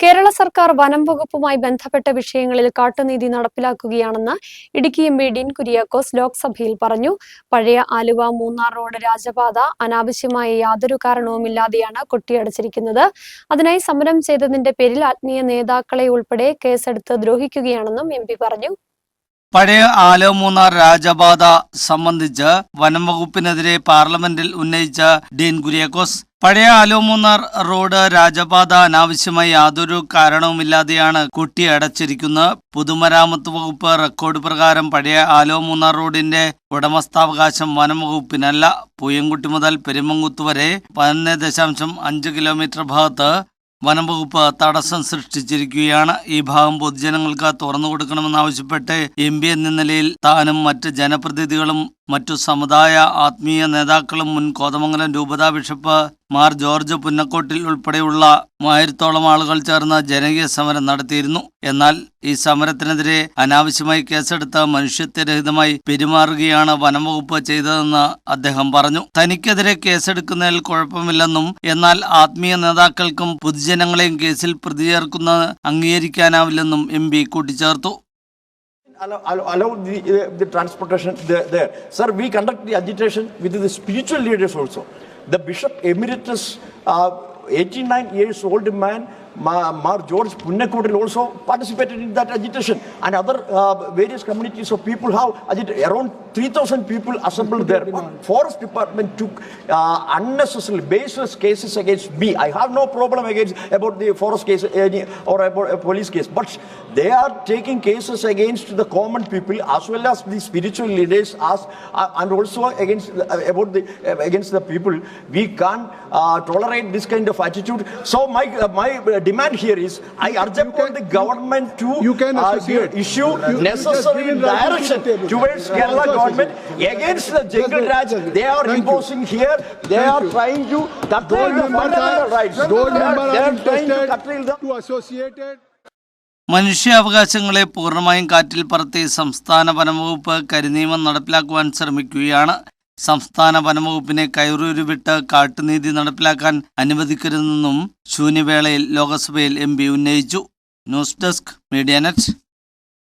കേരള സർക്കാർ വനം വകുപ്പുമായി ബന്ധപ്പെട്ട വിഷയങ്ങളിൽ കാട്ടുനീതി നടപ്പിലാക്കുകയാണെന്ന് ഇടുക്കി എം പി ഡീൻ കുര്യാക്കോസ് ലോക്സഭയിൽ പറഞ്ഞു. പഴയ ആലുവ മൂന്നാർ റോഡ് രാജപാത അനാവശ്യമായ യാതൊരു കാരണവുമില്ലാതെയാണ് കൊട്ടിയടച്ചിരിക്കുന്നത്. അതിനായി സമരം ചെയ്തതിന്റെ പേരിൽ ആത്മീയ നേതാക്കളെ ഉൾപ്പെടെ കേസെടുത്ത് ദ്രോഹിക്കുകയാണെന്നും എം പറഞ്ഞു. പഴയ ആലോമൂന്നാർ രാജപാത സംബന്ധിച്ച് വനം വകുപ്പിനെതിരെ പാർലമെന്റിൽ ഉന്നയിച്ച ഡീൻ കുര്യാക്കോസ് പഴയ ആലോമൂന്നാർ റോഡ് രാജപാത അനാവശ്യമായി യാതൊരു കാരണവുമില്ലാതെയാണ് കുട്ടി അടച്ചിരിക്കുന്നത്. പൊതുമരാമത്ത് വകുപ്പ് റെക്കോർഡ് പ്രകാരം പഴയ ആലോമൂന്നാർ റോഡിന്റെ ഉടമസ്ഥാവകാശം വനം വകുപ്പിനല്ല. പൂയംകുട്ടി മുതൽ പെരുമങ്കുത്ത് വരെ പതിനൊന്ന് ദശാംശം അഞ്ച് കിലോമീറ്റർ ഭാഗത്ത് വനം വകുപ്പ് തടസ്സം സൃഷ്ടിച്ചിരിക്കുകയാണ്. ഈ ഭാഗം പൊതുജനങ്ങൾക്ക് തുറന്നു കൊടുക്കണമെന്നാവശ്യപ്പെട്ട് എം പി എന്ന നിലയിൽ താനും മറ്റ് ജനപ്രതിനിധികളും മറ്റു സമുദായ ആത്മീയ നേതാക്കളും മുൻ കോതമംഗലം രൂപതാ ബിഷപ്പ് മാർ ജോർജ് പുന്നക്കോട്ടിൽ ഉൾപ്പെടെയുള്ള മൂവായിരത്തോളം ആളുകൾ ചേർന്ന ജനകീയ സമരം നടത്തിയിരുന്നു എന്നാൽ ഈ സമരത്തിനെതിരെ അനാവശ്യമായി കേസെടുത്ത് മനുഷ്യത്വരഹിതമായി പെരുമാറുകയാണ് വനംവകുപ്പ് ചെയ്തതെന്ന് അദ്ദേഹം പറഞ്ഞു തനിക്കെതിരെ കേസെടുക്കുന്നതിൽ കുഴപ്പമില്ലെന്നും എന്നാൽ ആത്മീയ നേതാക്കൾക്കും പൊതുജനങ്ങളെയും കേസിൽ പ്രതി ചേർക്കുന്നത് അംഗീകരിക്കാനാവില്ലെന്നും എം പി കൂട്ടിച്ചേർത്തു allow, allow, allow the, uh, the transportation there, there. Sir, we conduct the agitation with the spiritual leaders also. The Bishop Emeritus, uh, 89 years old man, Ma- Mar George Punnakotil also participated in that agitation. And other uh, various communities of people have agitated. Around 3,000 people assembled there. But Forest Department took uh, unnecessary, baseless cases against me. I have no problem against about the forest case any, or about a police case. But they are taking cases against the common people as well as the spiritual leaders as, uh, and also against the, uh, about the uh, against the people. We can't uh, tolerate this kind of attitude. So my uh, my uh, demand here is I urge upon the government to you can uh, issue You- you necessary in writing direction towards Kerala. Government against the jungle Raj. They are thank imposing you. here. They Thank are you. trying to curtail the fundamental rights. They are- trying to curtail the to associated. മനുഷ്യാവകാശങ്ങളെ പൂർണമായും കാറ്റിൽ പറത്തി സംസ്ഥാന വനംവകുപ്പ് കരിനിയമം നടപ്പിലാക്കുവാൻ ശ്രമിക്കുകയാണ് സംസ്ഥാന വനംവകുപ്പിനെ കയറൂരു വിട്ട് കാട്ടുനീതി നടപ്പിലാക്കാൻ അനുവദിക്കരുതെന്നും ശൂന്യവേളയിൽ ലോക്സഭയിൽ എം പി ഉന്നയിച്ചു ന്യൂസ് ഡെസ്ക് മീഡിയ നെറ്റ്